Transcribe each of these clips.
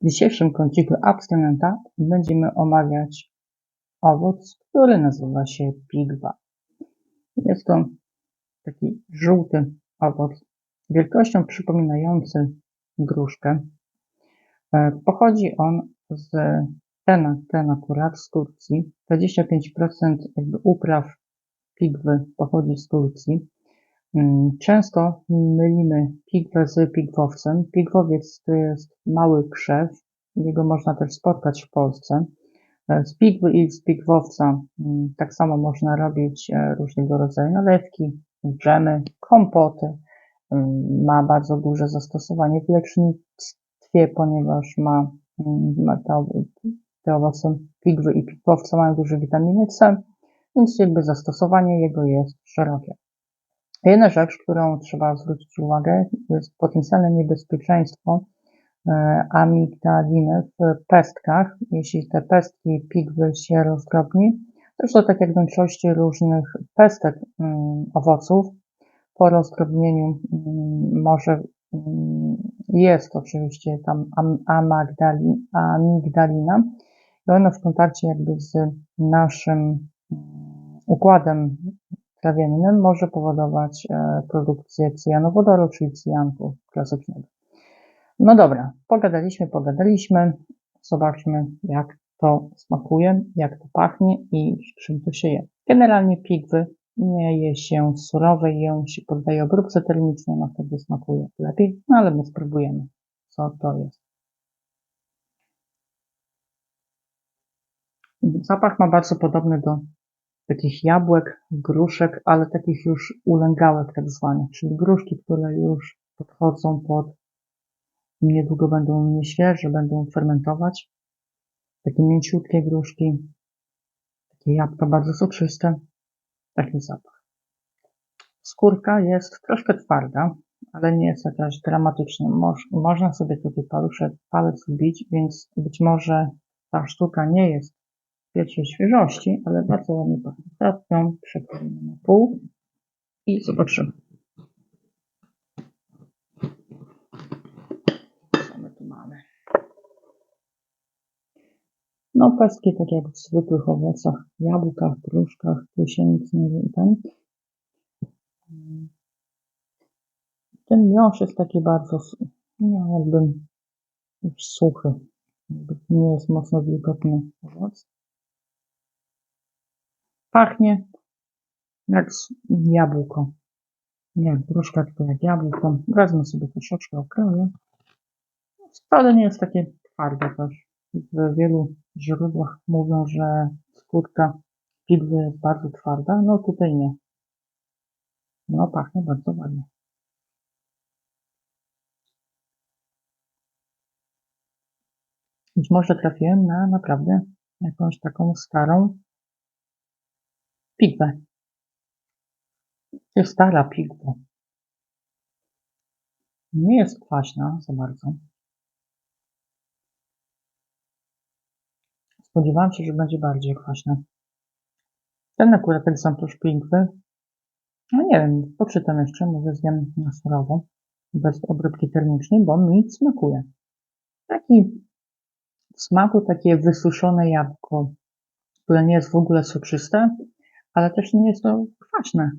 W dzisiejszym kąciku abstynenta będziemy omawiać owoc, który nazywa się pigwa. Jest to taki żółty owoc, wielkością przypominający gruszkę. E, Pochodzi on z ten, ten akurat z Turcji. 25% jakby upraw pigwy pochodzi z Turcji. Mm, Często mylimy pigwę z pigwowcem. Pigwowiec to jest mały krzew, jego można też spotkać w Polsce. E, Z pigwy i z pigwowca mm, tak samo można robić e, różnego rodzaju nalewki, dżemy, kompoty. Mm, Ma bardzo duże zastosowanie w lecznictwie, ponieważ ma, ma te, te owoce pigwy i pigwowca mają dużo witaminy C, więc jakby zastosowanie jego jest szerokie. Jedna rzecz, którą trzeba zwrócić uwagę, jest potencjalne niebezpieczeństwo e, amigdaliny w pestkach. Jeśli te pestki pigwy się rozdrobni, zresztą tak jak w większości różnych pestek mm, owoców, po rozdrobnieniu mm, może mm, jest oczywiście tam amigdalina i ona w kontakcie jakby z naszym układem trawiennym może powodować e, produkcję cyjanowodoru, czyli cyjanku klasycznego. No dobra, pogadaliśmy, pogadaliśmy. Zobaczmy, jak to smakuje, jak to pachnie i czym to się je. Generalnie pigwy nie je się surowe, ją się poddaje obróbce termicznej, no wtedy smakuje lepiej, no ale my spróbujemy, co to jest. Zapach ma bardzo podobny do takich jabłek, gruszek, ale takich już ulęgałek tak zwanych, czyli gruszki, które już podchodzą pod, niedługo będą nieświeże, będą fermentować. Takie mięciutkie gruszki, takie jabłka bardzo soczyste, taki zapach. Skórka jest troszkę twarda, ale nie jest jakaś dramatyczna. Moż, można sobie tutaj paluszek, palec wbić, więc być może ta sztuka nie jest pierwszej świeżości, ale bardzo ładnie pachnie. Ją przekroimy na pół i zobaczymy. Co my tu mamy? No pestki tak jak w zwykłych owocach, jabłkach, gruszkach, tu się nic nie ten. Ten miąższ jest taki bardzo, no jakby już suchy. Nie jest mocno wilgotny owoc. Pachnie jak jabłko. Nie jak gruszka, tylko jak jabłko. Wezmę sobie troszeczkę okroję. Wcale nie jest takie twarde też. W wielu źródłach mówią, że skórka pigwy jest bardzo twarda. No tutaj nie. No pachnie bardzo ładnie. Być może trafiłem na naprawdę jakąś taką starą pigwę. Jest stara pigwa. Nie jest kwaśna za bardzo. Spodziewałem się, że będzie bardziej kwaśna. Ten akurat egzemplarz pigwy. No nie wiem, poczytam jeszcze, może zjem na surowo, bez obróbki termicznej, bo mi smakuje. Taki w smaku takie wysuszone jabłko, które nie jest w ogóle soczyste, ale też nie jest to kwaśne.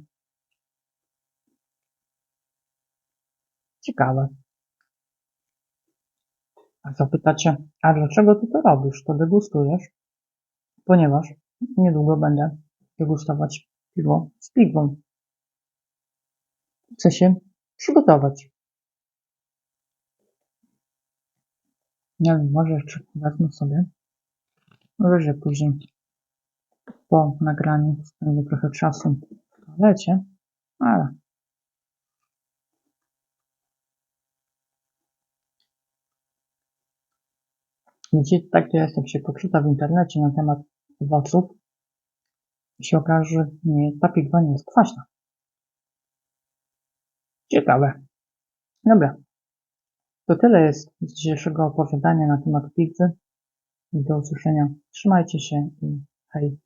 Ciekawe. A zapytacie, a dlaczego ty to robisz? To degustujesz? Ponieważ niedługo będę degustować piwo z piwą. Chcę się przygotować. Nie wiem, może jeszcze wezmę sobie. Może że później po nagraniu spędzę trochę czasu w toalecie, ale Wiecie, tak to jest, jak się poczyta w internecie na temat owoców, się okaże, że nie, ta pigwa nie jest kwaśna. Ciekawe. Dobra. To tyle jest z dzisiejszego opowiadania na temat pigwy. Do usłyszenia. Trzymajcie się i hej.